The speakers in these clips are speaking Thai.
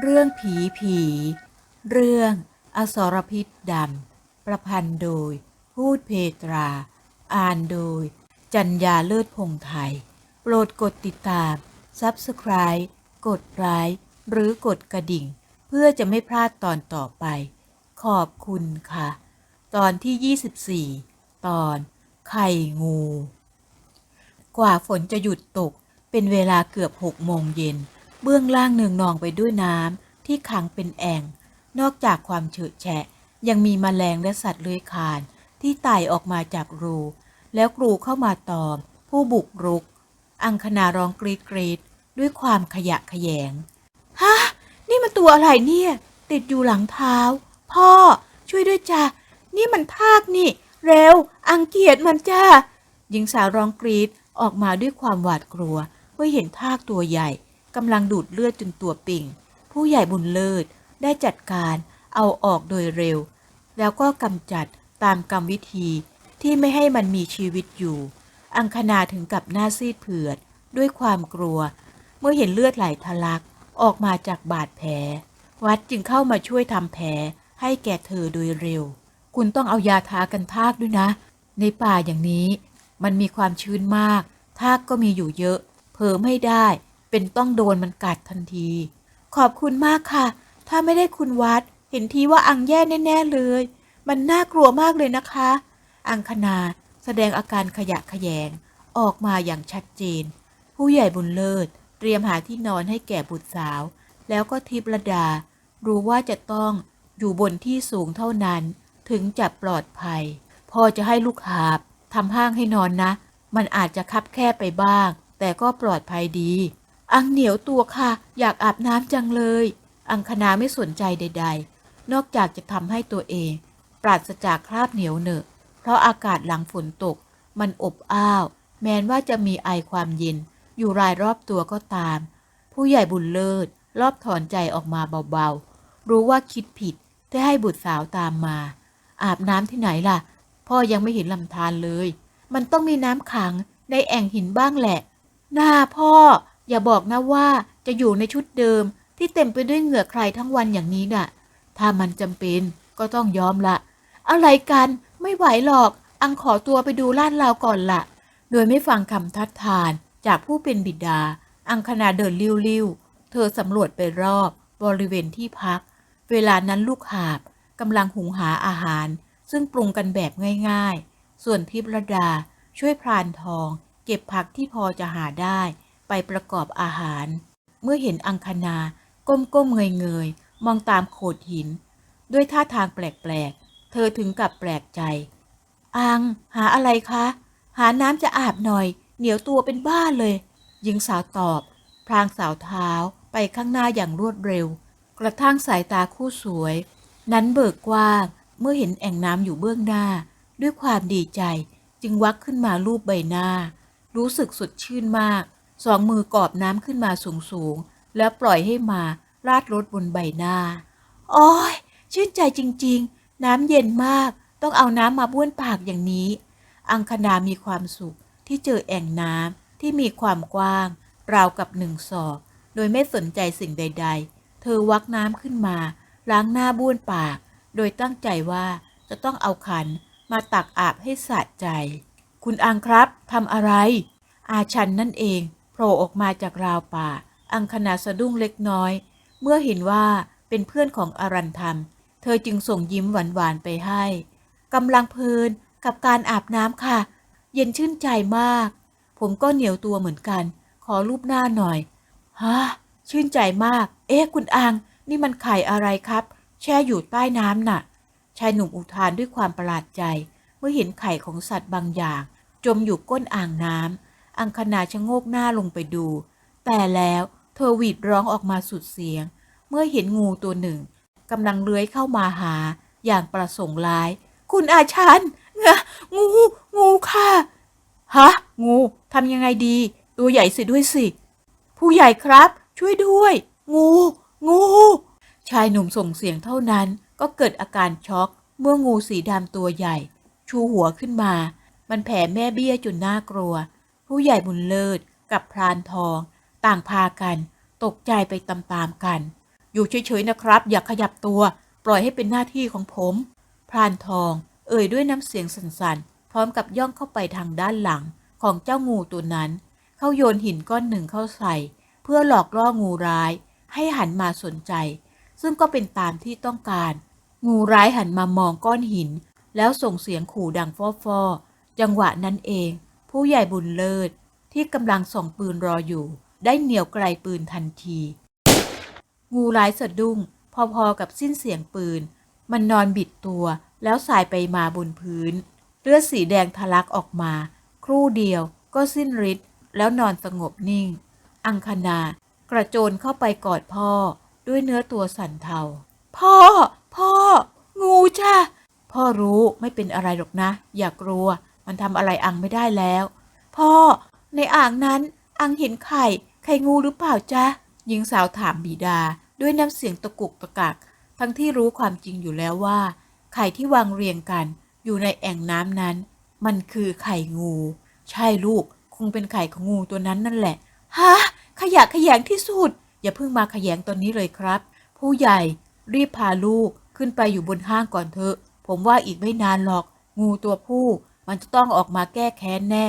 เรื่องผีผี เรื่อง อสรพิษดำ ประพันธ์โดย พูดเพตรา อ่านโดย จัญญาเลิศพงไทย โปรดกดติดตาม Subscribe กดไลค์หรือกดกระดิ่ง เพื่อจะไม่พลาดตอนต่อไป ขอบคุณค่ะ ตอนที่ 24 ตอน ไข่งู กว่าฝนจะหยุดตกเป็นเวลาเกือบหกโมงเย็น เบื้องล่างเนืองนองไปด้วยน้ำที่ขังเป็นแอ่ง นอกจากความเฉอะแฉะ ยังมีแมลงและสัตว์เลื้อยคลานที่ไต่ออกมาจากรู แล้วกรูเข้ามาตอม ผู้บุกรุก อังคณาร้องกรีดกรีดด้วยความขยะแขยงฮะนี่มันตัวอะไรเนี่ย ติดอยู่หลังเท้า พ่อ ช่วยด้วยจ้ะนี่มันทากนี่ เร็ว อังเกียจมันจ้าหญิงสาวร้องกรีดออกมาด้วยความหวาดกลัวเมื่อเห็นทากตัวใหญ่ กำลังดูดเลือดจนตัวปิ่ง ผู้ใหญ่บุญเลิศได้จัดการเอาออกโดยเร็ว แล้วก็กำจัดตามกรรมวิธีที่ไม่ให้มันมีชีวิตอยู่ อังคณาถึงกับหน้าซีดเผือด ด้วยความกลัว เมื่อเห็นเลือดไหลทะลักออกมาจากบาดแผล วัดจึงเข้ามาช่วยทำแผลให้แก่เธอโดยเร็ว คุณต้องเอายาทากันทากด้วยนะ ในป่าอย่างนี้ มันมีความชื้นมาก ทากก็มีอยู่เยอะเผลอไม่ได้ เป็นต้องโดนมันกัดทันที ขอบคุณมากค่ะ ถ้าไม่ได้คุณวัด เห็นทีว่าอังแย่แน่ ๆเลย มันน่ากลัวมากเลยนะคะ อังคณาแสดงอาการขยะแขยง ออกมาอย่างชัดเจน ผู้ใหญ่บุญเลิศ เตรียมหาที่นอนให้แก่บุตรสาว แล้วก็ทิพระดา รู้ว่าจะต้องอยู่บนที่สูงเท่านั้นถึงจะปลอดภัย พอจะให้ลูกหาบทำห้างให้นอนนะ มันอาจจะคับแคบไปบ้าง แต่ก็ปลอดภัยดี อังเหนียวตัวค่ะ อยากอาบน้ำจังเลย อังคณาไม่สนใจใด ๆ นอกจากจะทำให้ตัวเอง ปราศจากคราบเหนียวเหนอะเพราะอากาศหลังฝนตก มันอบอ้าว แม้นว่าจะมีไอความเย็น อยู่รายรอบตัวก็ตาม ผู้ใหญ่บุญเลิศรอบถอนใจออกมาเบาๆ รู้ว่าคิดผิดที่ให้บุตรสาวตามมา อาบน้ำที่ไหนล่ะ พ่อยังไม่เห็นลำธารเลย มันต้องมีน้ำขังในแอ่งหินบ้างแหละ หน่าพ่อ อย่าบอกนะว่าจะอยู่ในชุดเดิมที่เต็มไปด้วยเหงื่อใครทั้งวันอย่างนี้น่ะ ถ้ามันจำเป็นก็ต้องยอมละ อะไรกันไม่ไหวหรอก อังขอตัวไปดูลาดราวก่อนละโดยไม่ฟังคำทัดทานจากผู้เป็นบิดา อังคณาเดินลิ้วๆ เธอสำรวจไปรอบบริเวณที่พัก เวลานั้นลูกหาบกำลังหุงหาอาหาร ซึ่งปรุงกันแบบง่ายๆ ส่วนทิพรดาช่วยพรานทอง เก็บผักที่พอจะหาได้ ไปประกอบอาหาร เมื่อเห็นอังคณาก้มๆเงยๆมองตามโขดหิน ด้วยท่าทางแปลกๆ เธอถึงกับแปลกใจ อัง หาอะไรคะ หาน้ำจะอาบหน่อย เหนียวตัวเป็นบ้าเลย หญิงสาวตอบพลางสาวเท้าไปข้างหน้าอย่างรวดเร็ว กระทั่งสายตาคู่สวย นั้นเบิกกว้าง เมื่อเห็นแอ่งน้ำอยู่เบื้องหน้า ด้วยความดีใจ จึงวักขึ้นมาลูบใบหน้า รู้สึกสดชื่นมาก สองมือกอบน้ำขึ้นมาสูงๆ แล้วปล่อยให้มาราดรถบนใบหน้า โอ้ย ชื่นใจจริงๆ น้ำเย็นมาก ต้องเอาน้ำมาบ้วนปากอย่างนี้ อังคณามีความสุขที่เจอแอ่งน้ำที่มีความกว้าง ราวกับหนึ่งศอก โดยไม่สนใจสิ่งใด ๆ เธอวักน้ำขึ้นมา ล้างหน้าบ้วนปาก โดยตั้งใจว่าจะต้องเอาขันมาตักอาบให้สะใจ คุณอังครับทำอะไร อาชันนั่นเอง โผล่ออกมาจากราวป่า อังคณาสะดุ้งเล็กน้อย เมื่อเห็นว่าเป็นเพื่อนของอรันธรรม เธอจึงส่งยิ้มหวานๆไปให้กำลังเพลินกับการอาบน้ำค่ะ เย็นชื่นใจมาก ผมก็เหนียวตัวเหมือนกัน ขอรูปหน้าหน่อยฮะชื่นใจมาก เอ๊ะคุณอัง นี่มันไข่อะไรครับ แช่อยู่ใต้น้ำน่ะ ชายหนุ่มอุทานด้วยความประหลาดใจ เมื่อเห็นไข่ของสัตว์บางอย่าง จมอยู่ก้นอ่างน้ำ อังคณาชะโงกหน้าลงไปดู แต่แล้วเธอหวีดร้องออกมาสุดเสียง เมื่อเห็นงูตัวหนึ่งกำลังเลื้อยเข้ามาหา อย่างประสงค์ร้าย คุณอาชันงะงู งูค่ะ ฮะ งูทำยังไงดี ตัวใหญ่สิด้วยสิ ผู้ใหญ่ครับ ช่วยด้วย งู งู ชายหนุ่มส่งเสียงเท่านั้นก็เกิดอาการช็อก เมื่องูสีดำตัวใหญ่ ชูหัวขึ้นมา มันแผ่แม่เบี้ยจนน่ากลัว ผู้ใหญ่บุญเลิศกับพรานทอง ต่างพากัน ตกใจไปตามๆกัน อยู่เฉยๆนะครับ อย่าขยับตัว ปล่อยให้เป็นหน้าที่ของผม พรานทอง เอ่ยด้วยน้ำเสียงสั่นๆ พร้อมกับย่องเข้าไปทางด้านหลังของเจ้างูตัวนั้น เขาโยนหินก้อนหนึ่งเข้าใส่ เพื่อหลอกล่องูร้าย ให้หันมาสนใจ ซึ่งก็เป็นตามที่ต้องการ งูร้ายหันมามองก้อนหิน แล้วส่งเสียงขู่ดังฟอๆจังหวะนั้นเอง ผู้ใหญ่บุญเลิศที่กำลังส่องปืนรออยู่ ได้เหนี่ยวไกลปืนทันที งูร้ายสะดุ้ง พอๆกับสิ้นเสียงปืน มันนอนบิดตัวแล้วสายไปมาบนพื้น เลือดสีแดงทะลักออกมา ครู่เดียวก็สิ้นฤทธิ์แล้วนอนสงบนิ่ง อังคณากระโจนเข้าไปกอดพ่อด้วยเนื้อตัวสั่นเทา พ่อ พ่อ งูจ้ะพ่อรู้ไม่เป็นอะไรหรอกนะ อย่ากลัว มันทำอะไรอังไม่ได้แล้ว พ่อ ในอ่างนั้น อังเห็นไข่ ไข่งูหรือเปล่าจ๊ะหญิงสาวถามบิดา ด้วยน้ำเสียงตะกุกตะกัก ทั้งที่รู้ความจริงอยู่แล้วว่า ไข่ที่วางเรียงกัน อยู่ในแอ่งน้ำนั้น มันคือไข่งู ใช่ลูก คงเป็นไข่ของงูตัวนั้นนั่นแหละ ฮะ ขยะขยงที่สุด อย่าเพิ่งมาขยงตอนนี้เลยครับ ผู้ใหญ่รีบพาลูกขึ้นไปอยู่บนห้างก่อนเถอะ ผมว่าอีกไม่นานหรอก งูตัวผู้ มันจะต้องออกมาแก้แค้นแน่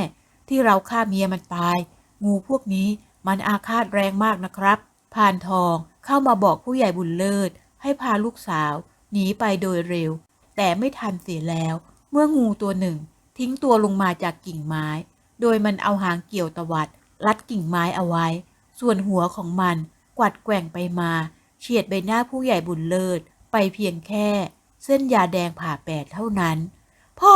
ที่เราฆ่าเมียมันตาย งูพวกนี้มันอาฆาตแรงมากนะครับพานทองเข้ามาบอกผู้ใหญ่บุญเลิศ ให้พาลูกสาวหนีไปโดยเร็ว แต่ไม่ทันเสียแล้ว เมื่องูตัวหนึ่ง ทิ้งตัวลงมาจากกิ่งไม้ โดยมันเอาหางเกี่ยวตวัดรัดกิ่งไม้เอาไว้ ส่วนหัวของมันกวัดแกว่งไปมาเฉียดใบหน้าผู้ใหญ่บุญเลิศ ไปเพียงแค่ เส้นยาแดงผ่าแปดเท่านั้น พ่อ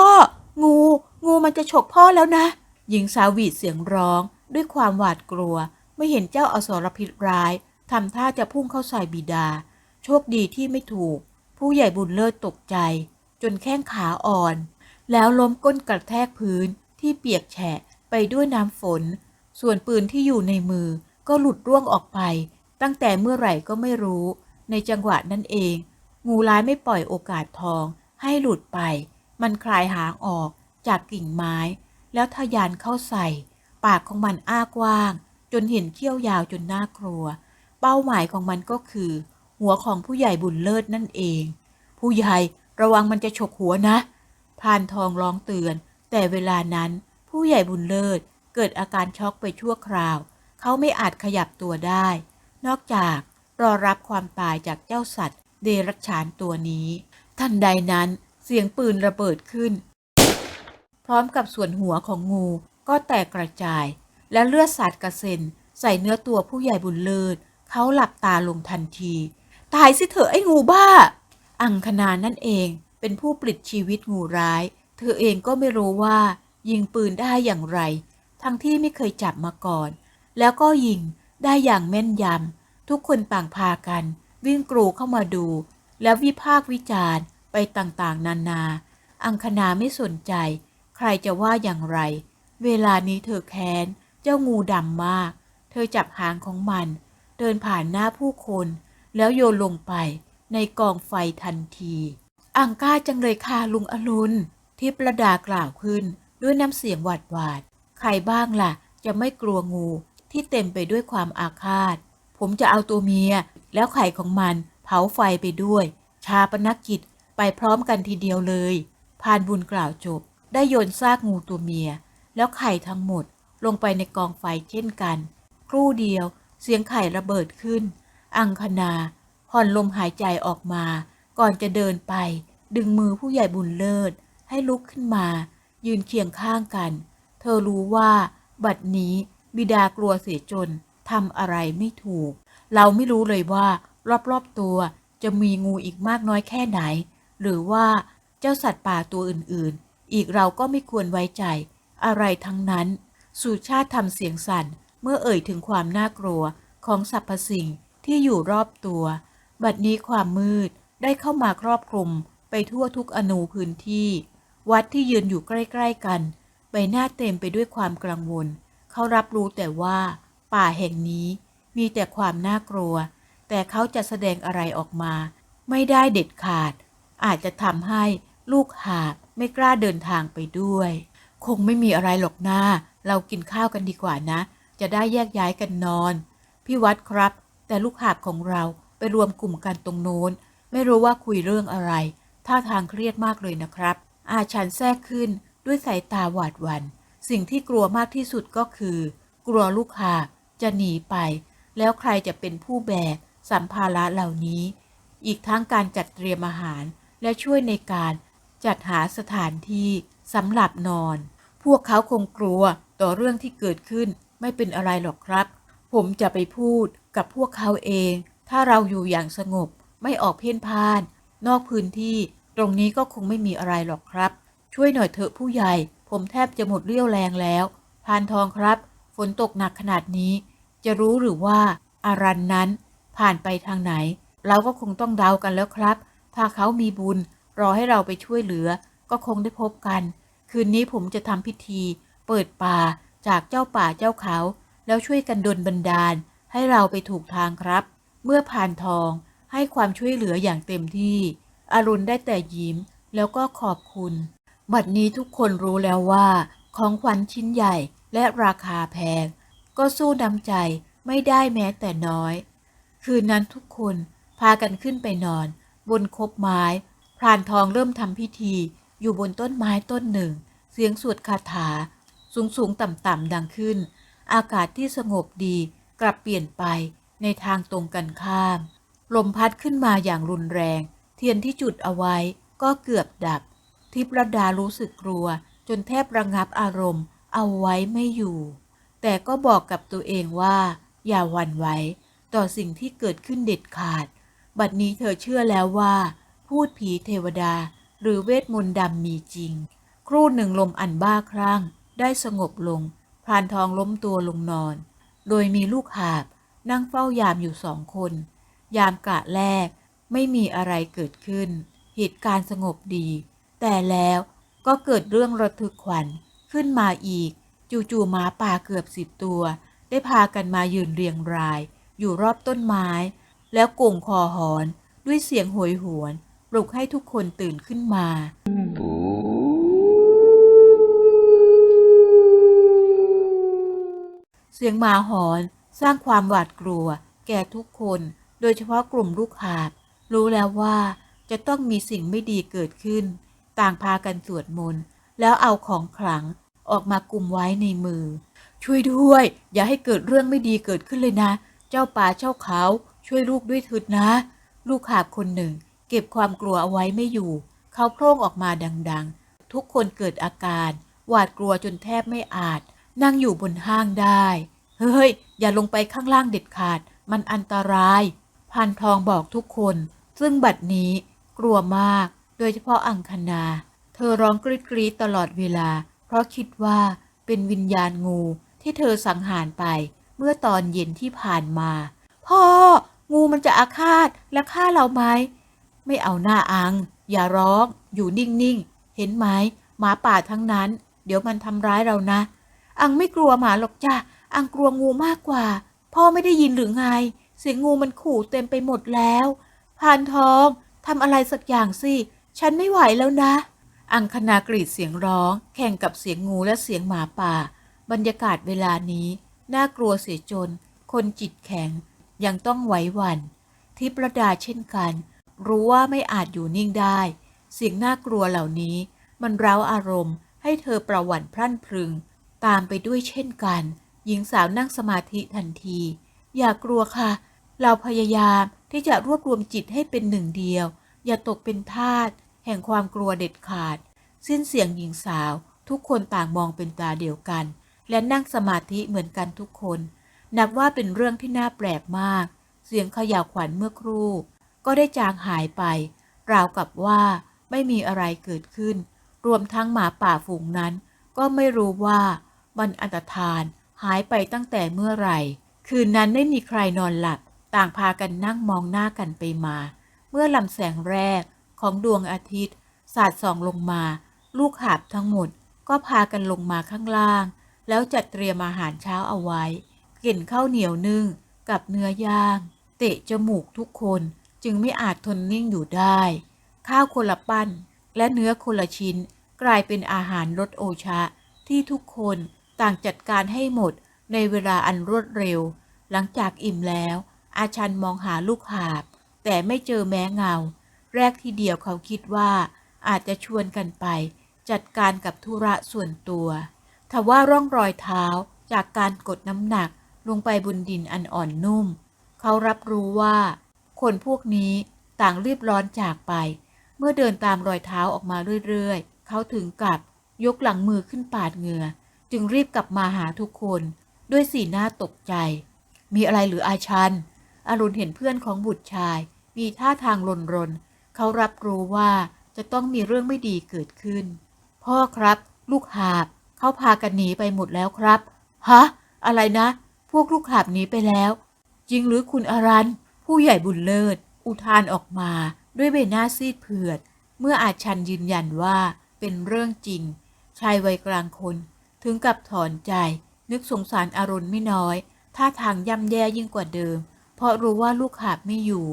งู งูมันจะฉกพ่อแล้วนะ หญิงสาวหวีดเสียงร้อง ด้วยความหวาดกลัว ไม่เห็นเจ้าอสรพิษร้ายทำท่าจะพุ่งเข้าใส่บิดา โชคดีที่ไม่ถูก ผู้ใหญ่บุญเลิศตกใจ จนแข้งขาอ่อน แล้วล้มก้นกระแทกพื้นที่เปียกแฉะไปด้วยน้ำฝน ส่วนปืนที่อยู่ในมือก็หลุดร่วงออกไป ตั้งแต่เมื่อไหร่ก็ไม่รู้ ในจังหวะนั้นเอง งูร้ายไม่ปล่อยโอกาสทองให้หลุดไป มันคลายหางออกจากกิ่งไม้ แล้วทะยานเข้าใส่ ปากของมันอ้ากว้าง จนเห็นเขี้ยวยาวจนน่ากลัว เป้าหมายของมันก็คือ หัวของผู้ใหญ่บุญเลิศนั่นเอง ผู้ใหญ่ระวังมันจะฉกหัวนะพานทองร้องเตือน แต่เวลานั้นผู้ใหญ่บุญเลิศเกิดอาการช็อกไปชั่วคราว เขาไม่อาจขยับตัวได้ นอกจากรอรับความตายจากเจ้าสัตว์เดรัจฉานตัวนี้ ทันใดนั้น เสียงปืนระเบิดขึ้น พร้อมกับส่วนหัวของงูก็แตกกระจาย และเลือดสาดกระเซ็น ใส่เนื้อตัวผู้ใหญ่บุญเลิศเขาหลับตาลงทันที ตายสิเถอะไอ้งูบ้า อังคณานั่นเองเป็นผู้ปลิดชีวิตงูร้าย เธอเองก็ไม่รู้ว่า ยิงปืนได้อย่างไร ทั้งที่ไม่เคยจับมาก่อน แล้วก็ยิงได้อย่างแม่นยำทุกคนต่างพากัน วิ่งกรูเข้ามาดู แล้ววิพากษ์วิจารณ์ ต่างๆ นานา อังคณาไม่สนใจ ใครจะว่าอย่างไร เวลานี้เธอแค้น เจ้างูดำมาก เธอจับหางของมัน เดินผ่านหน้าผู้คน แล้วโยนลงไป ในกองไฟทันที อังก้าจังเลยค่ะลุงอรุณที่ประดากล่าวขึ้นด้วยน้ำเสียงหวาดหวาด ใครบ้างล่ะ จะไม่กลัวงูที่เต็มไปด้วยความอาฆาต ผมจะเอาตัวเมีย แล้วไข่ของมันเผาไฟไปด้วย ชาปนกิจ ไปพร้อมกันทีเดียวเลย พานบุญกล่าวจบ ได้โยนซากงูตัวเมีย แล้วไข่ทั้งหมดลงไปในกองไฟเช่นกัน ครู่เดียว เสียงไข่ระเบิดขึ้น อังคณาผ่อนลมหายใจออกมา ก่อนจะเดินไป ดึงมือผู้ใหญ่บุญเลิศ ให้ลุกขึ้นมา ยืนเคียงข้างกัน เธอรู้ว่า บัดนี้บิดากลัวเสียจนทำอะไรไม่ถูก เราไม่รู้เลยว่า รอบๆตัวจะมีงูอีกมากน้อยแค่ไหน หรือว่าเจ้าสัตว์ป่าตัวอื่นๆ อีกเราก็ไม่ควรไว้ใจ อะไรทั้งนั้น สุชาติทำเสียงสั่น เมื่อเอ่ยถึงความน่ากลัวของสรรพสิ่งที่อยู่รอบตัว บัดนี้ความมืดได้เข้ามาครอบคลุมไปทั่วทุกอนูพื้นที่ วัดที่ยืนอยู่ใกล้ๆกัน ใบหน้าเต็มไปด้วยความกังวล เขารับรู้แต่ว่า ป่าแห่งนี้มีแต่ความน่ากลัว แต่เขาจะแสดงอะไรออกมา ไม่ได้เด็ดขาด อาจจะทำให้ลูกหาบไม่กล้าเดินทางไปด้วย คงไม่มีอะไรหรอกนะเรากินข้าวกันดีกว่านะ จะได้แยกย้ายกันนอน พี่วัดครับ แต่ลูกหาบของเราไปรวมกลุ่มกันตรงโน้น ไม่รู้ว่าคุยเรื่องอะไร ท่าทางเครียดมากเลยนะครับ อาชันแทรกขึ้นด้วยสายตาหวาดหวัน่น สิ่งที่กลัวมากที่สุดก็คือ กลัวลูกหาบจะหนีไป แล้วใครจะเป็นผู้แบกสัมภาระเหล่านี้ อีกทั้งการจัดเตรียมอาหาร และช่วยในการจัดหาสถานที่สำหรับนอน พวกเขาคงกลัวต่อเรื่องที่เกิดขึ้นไม่เป็นอะไรหรอกครับ ผมจะไปพูดกับพวกเขาเอง ถ้าเราอยู่อย่างสงบไม่ออกเพ่นพ่าน นอกพื้นที่ตรงนี้ก็คงไม่มีอะไรหรอกครับ ช่วยหน่อยเถอะผู้ใหญ่ ผมแทบจะหมดเรี่ยวแรงแล้ว พานทองครับ ฝนตกหนักขนาดนี้ จะรู้หรือว่าอารันนั้นผ่านไปทางไหน เราก็คงต้องเดากันแล้วครับ ถ้าเขามีบุญ รอให้เราไปช่วยเหลือ ก็คงได้พบกัน คืนนี้ผมจะทำพิธี เปิดป่าจากเจ้าป่าเจ้าเขา แล้วช่วยกันดลบันดาล ให้เราไปถูกทางครับ เมื่อผ่านทองให้ความช่วยเหลืออย่างเต็มที่อรุณได้แต่ยิ้ม แล้วก็ขอบคุณ บัดนี้ทุกคนรู้แล้วว่า ของขวัญชิ้นใหญ่และราคาแพง ก็สู้น้ำใจไม่ได้แม้แต่น้อย คืนนั้นทุกคนพากันขึ้นไปนอน บนคบไม้ พรานทองเริ่มทำพิธี อยู่บนต้นไม้ต้นหนึ่ง เสียงสวดคาถา สูงสูงต่ำต่ำดังขึ้น อากาศที่สงบดีกลับเปลี่ยนไปในทางตรงกันข้าม ลมพัดขึ้นมาอย่างรุนแรง เทียนที่จุดเอาไว้ก็เกือบดับ ทิพรดารู้สึกกลัว จนแทบระงับอารมณ์ เอาไว้ไม่อยู่ แต่ก็บอกกับตัวเองว่า อย่าหวั่นไหวต่อสิ่งที่เกิดขึ้นเด็ดขาด บัดนี้เธอเชื่อแล้วว่า พูดผีเทวดา หรือเวทมนต์ดำมีจริง ครู่หนึ่งลมอันบ้าคลั่ง ได้สงบลงพรานทองล้มตัวลงนอน โดยมีลูกหาบ นั่งเฝ้ายามอยู่สองคน ยามกะแรก ไม่มีอะไรเกิดขึ้น เหตุการณ์สงบดี แต่แล้วก็เกิดเรื่องระทึกขวัญขึ้นมาอีก จู่ๆหมาป่าเกือบสิบตัว ได้พากันมายืนเรียงราย อยู่รอบต้นไม้ แล้วก่งคอหอนด้วยเสียงโหยหวน ปลุกให้ทุกคนตื่นขึ้นมา เสียงหมาหอนสร้างความหวาดกลัว แก่ทุกคน โดยเฉพาะกลุ่มลูกหาบ รู้แล้วว่าจะต้องมีสิ่งไม่ดีเกิดขึ้น ต่างพากันสวดมนต์แล้วเอาของขลังออกมากุมไว้ในมือ ช่วยด้วย อย่าให้เกิดเรื่องไม่ดีเกิดขึ้นเลยนะ เจ้าป่าเจ้าเขา ช่วยลูกด้วยเถิดนะ ลูกหาบคนหนึ่ง เก็บความกลัวเอาไว้ไม่อยู่ เขาโพร่งออกมาดังๆ ทุกคนเกิดอาการ หวาดกลัวจนแทบไม่อาจ นั่งอยู่บนห้างได้ เฮ้ย อย่าลงไปข้างล่างเด็ดขาด มันอันตราย พันทองบอกทุกคน ซึ่งบัดนี้กลัวมาก โดยเฉพาะอังคณา เธอร้องกรีดกรีดตลอดเวลา เพราะคิดว่าเป็นวิญญาณงูที่เธอสังหารไปเมื่อตอนเย็นที่ผ่านมา พ่อ งูมันจะอาฆาตและฆ่าเราไหมไม่เอาหน้าอัง อย่าร้อง อยู่นิ่งๆ เห็นไหมหมาป่าทั้งนั้น เดี๋ยวมันทำร้ายเรานะ อังไม่กลัวหมาหรอกจ้ะอังกลัวงูมากกว่า พ่อไม่ได้ยินหรือไง เสียงงูมันขู่เต็มไปหมดแล้วพานทองทำอะไรสักอย่างสิ ฉันไม่ไหวแล้วนะ อังคณากรีดเสียงร้อง แข่งกับเสียงงูและเสียงหมาป่า บรรยากาศเวลานี้ น่ากลัวเสียจน คนจิตแข็ง ยังต้องไหวหวัน่นทิพรดาเช่นกัน รู้ว่าไม่อาจอยู่นิ่งได้สียงน่ากลัวเหล่านี้ มันเร้าอารมณ์ ให้เธอประวั่นพรั่นพรึง ตามไปด้วยเช่นกัน หญิงสาวนั่งสมาธิทันที อย่ากลัวค่ะ เราพยายามที่จะรวบรวมจิตให้เป็นหนึ่งเดียว อย่าตกเป็นทาสแห่งความกลัวเด็ดขาด สิ้นเสียงหญิงสาว ทุกคนต่างมองเป็นตาเดียวกัน และนั่งสมาธิเหมือนกันทุกคน นับว่าเป็นเรื่องที่น่าแปลกมาก เสียงขย่าวขวัญเมื่อครู่ ก็ได้จางหายไป ราวกับว่าไม่มีอะไรเกิดขึ้น รวมทั้งหมาป่าฝูงนั้น ก็ไม่รู้ว่ามันอันตรธานหายไปตั้งแต่เมื่อไหร่ คืนนั้นไม่มีใครนอนหลับ ต่างพากันนั่งมองหน้ากันไปมา เมื่อลำแสงแรกของดวงอาทิตย์ สาดส่องลงมา ลูกหาบทั้งหมด ก็พากันลงมาข้างล่าง แล้วจัดเตรียมอาหารเช้าเอาไว้ กลิ่นข้าวเหนียวนึ่งกับเนื้อย่างเตะจมูกทุกคนจึงไม่อาจทนนิ่งอยู่ได้ ข้าวคนละปั้นและเนื้อคนละชิ้นกลายเป็นอาหารรสโอชะ ที่ทุกคนต่างจัดการให้หมดในเวลาอันรวดเร็ว หลังจากอิ่มแล้ว อาชันมองหาลูกหาบ แต่ไม่เจอแม้เงา แรกทีเดียวเขาคิดว่าอาจจะชวนกันไป จัดการกับธุระส่วนตัว ทว่าร่องรอยเท้าจากการกดน้ำหนัก ลงไปบนดินอันอ่อนนุ่ม เขารับรู้ว่า คนพวกนี้ต่างรีบร้อนจากไป เมื่อเดินตามรอยเท้าออกมาเรื่อยๆ เขาถึงกับยกหลังมือขึ้นปาดเหงื่อ จึงรีบกลับมาหาทุกคน ด้วยสีหน้าตกใจ มีอะไรหรืออาชัน อรุณเห็นเพื่อนของบุตรชาย มีท่าทางรนรน เขารับรู้ว่าจะต้องมีเรื่องไม่ดีเกิดขึ้น พ่อครับ ลูกหาบ เขาพากันหนีไปหมดแล้วครับ ฮะ อะไรนะ วกลูกหาบหนีไปแล้วจริงหรือคุณอรันผู้ใหญ่บุญเลิศ อุทานออกมาด้วยใบหน้าซีดเผือด เมื่ออาชันยืนยันว่าเป็นเรื่องจริง ชายวัยกลางคนถึงกับถอนใจ นึกสงสารอรุณไม่น้อย ท่าทางย่ำแย่ยิ่งกว่าเดิม เพราะรู้ว่าลูกหาบไม่อยู่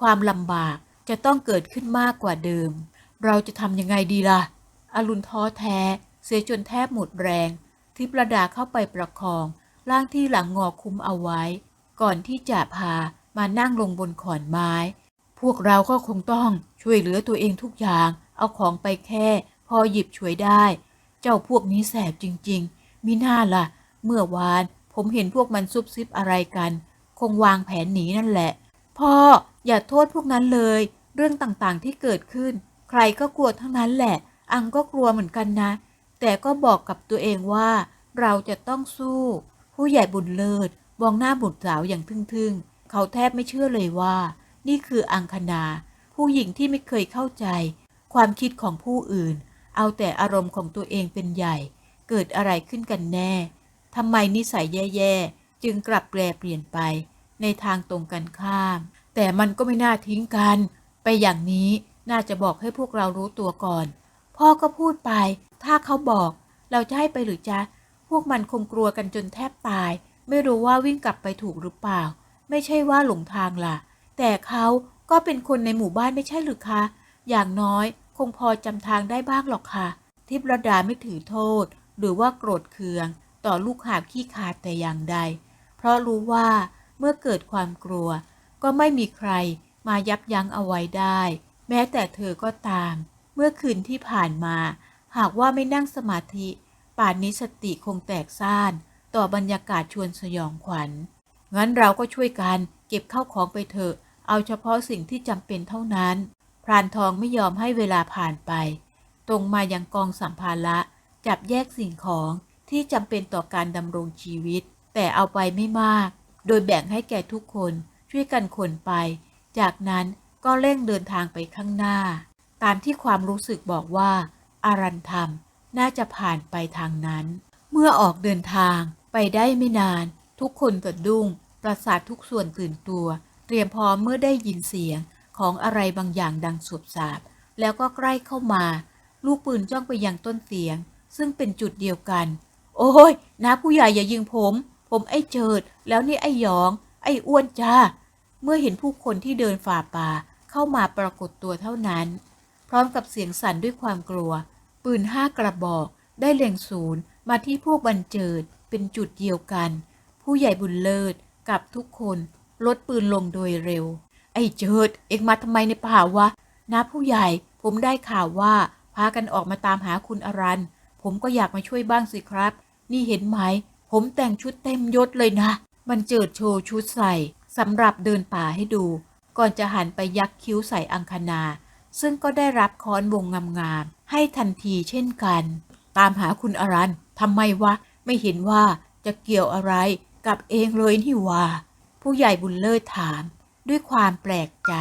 ความลำบากจะต้องเกิดขึ้นมากกว่าเดิม เราจะทำยังไงดีล่ะ อรุณท้อแท้ เสียจนแทบหมดแรง ทิพระดาเข้าไปประคอง ร่างที่หลังงอคุมเอาไว้ ก่อนที่จะพามานั่งลงบนขอนไม้ พวกเราก็คงต้องช่วยเหลือตัวเองทุกอย่าง เอาของไปแค่ พอหยิบช่วยได้ เจ้าพวกนี้แสบจริง ๆ มิน่าล่ะ เมื่อวานผมเห็นพวกมันซุบซิบอะไรกัน คงวางแผนหนีนั่นแหละ พ่ออย่าโทษพวกนั้นเลย เรื่องต่างๆที่เกิดขึ้น ใครก็กลัวทั้งนั้นแหละ อังก็กลัวเหมือนกันนะ แต่ก็บอกกับตัวเองว่า เราจะต้องสู้ ผู้ใหญ่บุญเลิศมองหน้าบุตรสาวอย่างทึ่งๆ เขาแทบไม่เชื่อเลยว่า นี่คืออังคณา ผู้หญิงที่ไม่เคยเข้าใจ ความคิดของผู้อื่น เอาแต่อารมณ์ของตัวเองเป็นใหญ่ เกิดอะไรขึ้นกันแน่ทำไมนิสัยแย่ๆ จึงกลับแปรเปลี่ยนไป ในทางตรงกันข้าม แต่มันก็ไม่น่าทิ้งกัน ไปอย่างนี้น่าจะบอกให้พวกเรารู้ตัวก่อน พ่อก็พูดไป ถ้าเขาบอก เราจะให้ไปหรือจ๊ะ พวกมันคงกลัวกันจนแทบตาย ไม่รู้ว่าวิ่งกลับไปถูกหรือเปล่า ไม่ใช่ว่าหลงทางล่ะ แต่เขาก็เป็นคนในหมู่บ้านไม่ใช่หรือคะ อย่างน้อยคงพอจำทางได้บ้างหรอกค่ะ ทิพรดาไม่ถือโทษ หรือว่าโกรธเคือง ต่อลูกหาบขี้ขาดแต่อย่างใด เพราะรู้ว่าเมื่อเกิดความกลัว ก็ไม่มีใครมายับยั้งเอาไว้ได้ แม้แต่เธอก็ตาม เมื่อคืนที่ผ่านมา หากว่าไม่นั่งสมาธิ ป่านนี้สติคงแตกซ่าน ต่อบรรยากาศชวนสยองขวัญ งั้นเราก็ช่วยกันเก็บเข้าของไปเถอะ เอาเฉพาะสิ่งที่จำเป็นเท่านั้น พรานทองไม่ยอมให้เวลาผ่านไป ตรงมายังกองสัมภาระ จับแยกสิ่งของที่จำเป็นต่อการดำรงชีวิต แต่เอาไปไม่มาก โดยแบ่งให้แก่ทุกคนช่วยกันขนไป จากนั้นก็เร่งเดินทางไปข้างหน้า ตามที่ความรู้สึกบอกว่า อารันธรรม น่าจะผ่านไปทางนั้น เมื่อออกเดินทางไปได้ไม่นาน ทุกคนกระดุ้ง ประสาททุกส่วนตื่นตัว เตรียมพร้อมเมื่อได้ยินเสียงของอะไรบางอย่างดังสวบสาบ แล้วก็ใกล้เข้ามา ลูกปืนจ้องไปยังต้นเสียง ซึ่งเป็นจุดเดียวกัน โอ้ยนะผู้ใหญ่อย่ายิงผม ผมไอ้เจิด แล้วนี่ไอ้ยอง ไอ้อ้วนจ้า เมื่อเห็นผู้คนที่เดินฝ่าป่าเข้ามาปรากฏตัวเท่านั้น พร้อมกับเสียงสั่นด้วยความกลัว ปืนห้ากระบอกได้เล็งศูนย์มาที่พวกบันเจิดเป็นจุดเดียวกัน ผู้ใหญ่บุญเลิศกับทุกคนลดปืนลงโดยเร็ว ไอ้เจิด เอ็งมาทำไมในป่าวะนะผู้ใหญ่ผมได้ข่าวว่าพากันออกมาตามหาคุณอรัน ผมก็อยากมาช่วยบ้างสิครับ นี่เห็นไหม ผมแต่งชุดเต็มยศเลยนะ มันเจิดโชว์ชุดใส่สำหรับเดินป่าให้ดู ก่อนจะหันไปยักคิ้วใส่อังคณา ซึ่งก็ได้รับค้อนวงงามๆ ให้ทันทีเช่นกัน ตามหาคุณอรันทำไมวะ ไม่เห็นว่าจะเกี่ยวอะไรกับเองเลยนี่วะผู้ใหญ่บุญเลิศถามด้วยความแปลกใจ